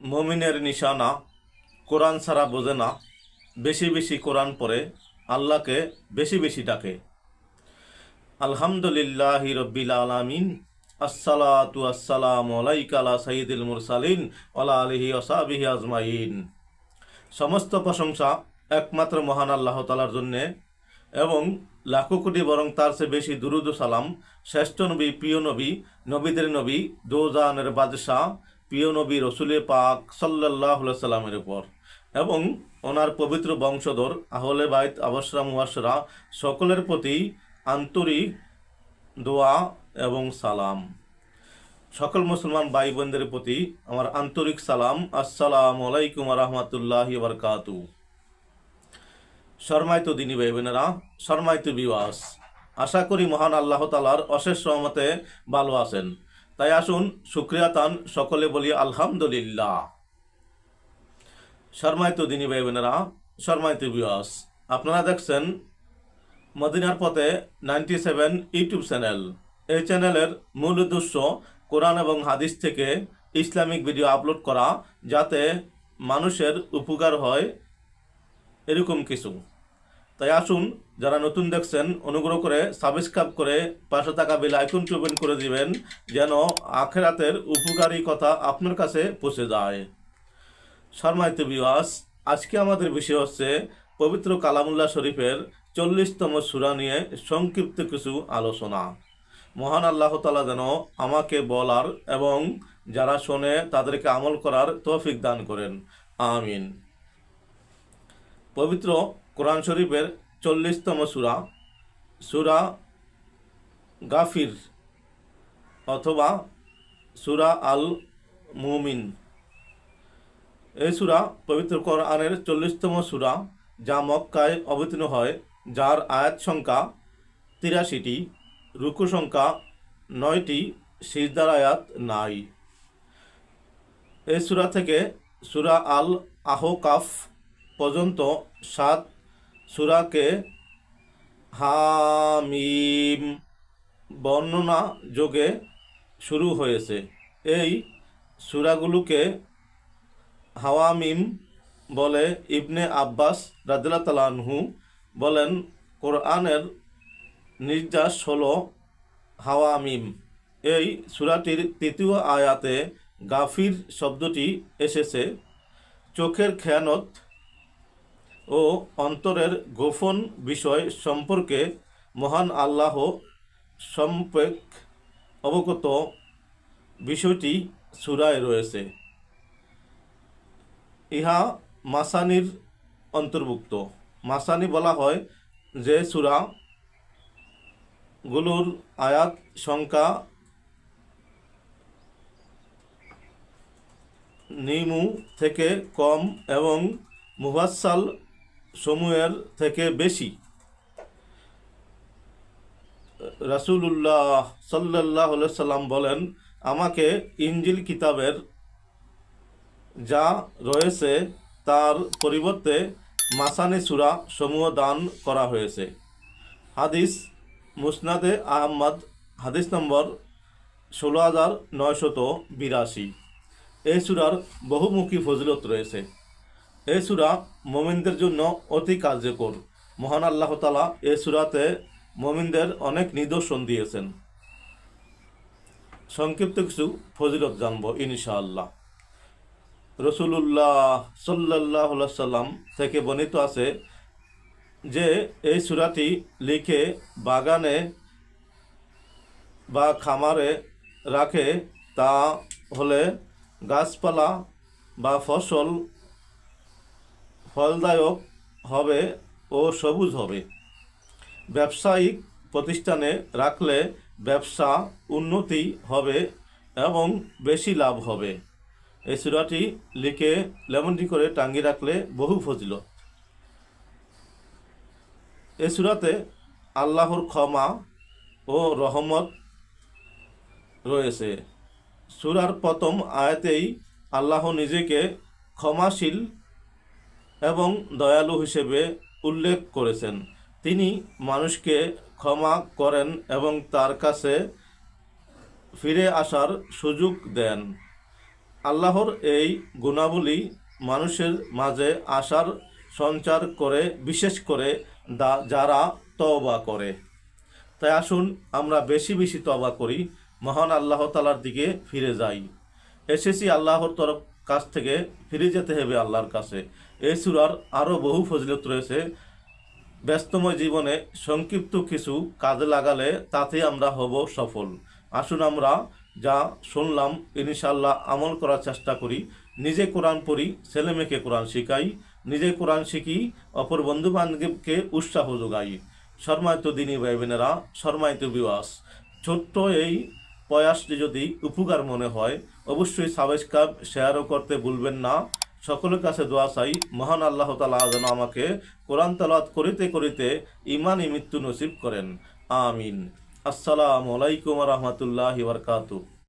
মমিনের নিশানা, কোরআন ছাড়া বোঝে না। বেশি বেশি কোরআন পড়ে, আল্লাহকে বেশি বেশি ডাকে। আলহামদুলিল্লাহ রব্বিল আলামিন, আসসালাতু আসসালামু আলাইকা আলা সাইয়্যিদিল মুরসালিন ওয়ালা আলিহি ওয়াসাবিহি আজমাইন। সমস্ত প্রশংসা একমাত্র মহান আল্লাহ তালার জন্যে এবং লাখো কোটি বরং তার চেয়ে বেশি দুরুদ সালাম শ্রেষ্ঠ নবী, প্রিয় নবী, নবীদের নবী, দোজানের বাদশাহ প্রিয় নবী রসুলে পাক সাল্লাহ সাল্লামের উপর। এবং ওনার পবিত্র বংশধর আহলে বাইত আবসরা মুহাসরা সকলের প্রতি আন্তরিক দোয়া এবং সালাম। সকল মুসলমান ভাই বোনদের প্রতি আমার আন্তরিক সালাম। আসসালাম আলাইকুম রহমতুল্লাহ বরকাতু। শর্মায়িত দিনী ভাই বোনেরা শর্মায়িত বিবাস আশা করি মহান আল্লাহ তালার অশেষ সহমতে ভালো আছেন। তাই আসুন শুক্রিয়া তান সকলে বলি আলহামদুলিল্লাহ। শর্মায়িত দিনী ভাই বোনেরা শর্মায়িত বিবাস আপনারা দেখছেন মদিনার পথে নাইনটি সেভেন ইউটিউব চ্যানেল। এই চ্যানেলের মূল উদ্দেশ্য কোরআন এবং হাদিস থেকে ইসলামিক ভিডিও আপলোড করা, যাতে মানুষের উপকার হয় এরকম কিছু। তাই আসুন, যারা নতুন দেখছেন, অনুগ্রহ করে সাবস্ক্রাইব করে পাশে থাকা বেল আইকন ওপেন করে দিবেন, যেন আখেরাতের উপকারী কথা আপনার কাছে পৌঁছে যায়। শর্মায়িত বিবাস আজকে আমাদের বিষয় হচ্ছে পবিত্র কালামুল্লাহ শরীফের চল্লিশতম সুরা নিয়ে সংক্ষিপ্ত কিছু আলোচনা। মহান আল্লাহ তালা যেন আমাকে বলার এবং যারা শোনে তাদেরকে আমল করার তৌফিক দান করেন। আমিন। পবিত্র কোরআন শরীফের চল্লিশতম সুরা সুরা গাফির অথবা সুরা আল মুমিন এই সুরা পবিত্র কোরআনের চল্লিশতম সুরা, যা মক্কায় অবতীর্ণ হয়, যার আয়াত সংখ্যা তিরাশিটি, রুকু সংখ্যা নয়টি, সিজদার আয়াত নাই। এই সুরা থেকে সুরা আল আহকাফ পর্যন্ত সাত সুরাকে হামিম বর্ণনা যোগে শুরু হয়েছে। এই সুরাগুলোকে হাওয়ামিম বলে ইবনে আব্বাস রাদিল্লা তালানহু বলেন, কোরআনের নির্যাস হল হাওয়ামিম। এই সুরাটির তৃতীয় আয়াতে গাফির শব্দটি এসেছে। চোখের খেয়ানত ও অন্তরের গোপন বিষয় সম্পর্কে মহান আল্লাহ সম্পেক অবগত বিষয়টি সুরায় রয়েছে। ইহা মাসানির অন্তর্ভুক্ত। মাসানি বলা হয় যে সুরা গুলোর আয়াত, সংখ্যা নিমু থেকে কম এবং মুভাসাল সমূহের থেকে বেশি। রাসুলুল্লাহ সাল্লাহ সাল্লাম বলেন, আমাকে ইঞ্জিল কিতাবের যা রয়েছে তার পরিবর্তে মাসানি সুরা সমূহ দান করা হয়েছে। হাদিস মুসনাদে আহমদ, হাদিস নম্বর ষোলো হাজার নয়শত বিরাশি। এই সুরার বহুমুখী ফজিলত রয়েছে। এই সুরা মোমিনদের জন্য অতি কার্যকর। মহান আল্লাহ তালা এই সুরাতে মোমিনদের অনেক নিদর্শন দিয়েছেন। সংক্ষিপ্ত কিছু ফজিলত জানব ইনশাআল্লাহ। রসুলুল্লাহ সাল্লাহ সাল্লাম থেকে বর্ণিত আছে যে এই সুরাটি লিখে বাগানে বা খামারে রাখে তা হলে গাছপালা বা ফসল ফলদায়ক হবে ও সবুজ হবে। ব্যবসায়িক প্রতিষ্ঠানে রাখলে ব্যবসা উন্নতি হবে এবং বেশি লাভ হবে। এই সুরাটি লিখে লেমনটি করে টাঙ্গি রাখলে বহু ফজিল এ সুরাতে আল্লাহর ক্ষমা ও রহমত রয়েছে। সুরার প্রথম আয়াতেই আল্লাহ নিজেকে ক্ষমাশীল এবং দয়ালু হিসেবে উল্লেখ করেছেন। তিনি মানুষকে ক্ষমা করেন এবং তার কাছে ফিরে আসার সুযোগ দেন। আল্লাহর এই গুণাবলী মানুষের মাঝে আশার সঞ্চার করে, বিশেষ করে দা- যারা তওবা করে। তাই আসুন আমরা বেশি বেশি তওবা করি। মহান আল্লাহ তালার দিকে ফিরে যাই। এসেছি আল্লাহর তরফ কাছ থেকে ফিরে যেতে হবে আল্লাহর কাছে। এই সুরার আরও বহু ফজিলত রয়েছে। ব্যস্তময় জীবনে সংক্ষিপ্ত কিছু কাজে লাগালে তাতে আমরা হব সফল। আসুন আমরা যা শুনলাম ইনশাল্লাহ আমল করার চেষ্টা করি। নিজে কোরআন পড়ি, ছেলে মেয়েকে কোরআন শিখাই। নিজে কোরআন শিখি, অপর বন্ধু বান্ধবকে উৎসাহ যোগাই। শর্মায়িত দিনী ভাই বোনেরা শর্মায়িত বিবাস ছোট্ট এই প্রয়াসটি যদি উপকার মনে হয়, অবশ্যই সাবস্ক্রাইব, শেয়ারও করতে ভুলবেন না। সকলের কাছে দোয়া চাই, মহান আল্লাহ তালা যেন আমাকে কোরআন তালাত করিতে করিতে ইমানই মৃত্যু নসিব করেন। আমিন। আসসালামু আলাইকুম রহমতুল্লাহ বারকাতু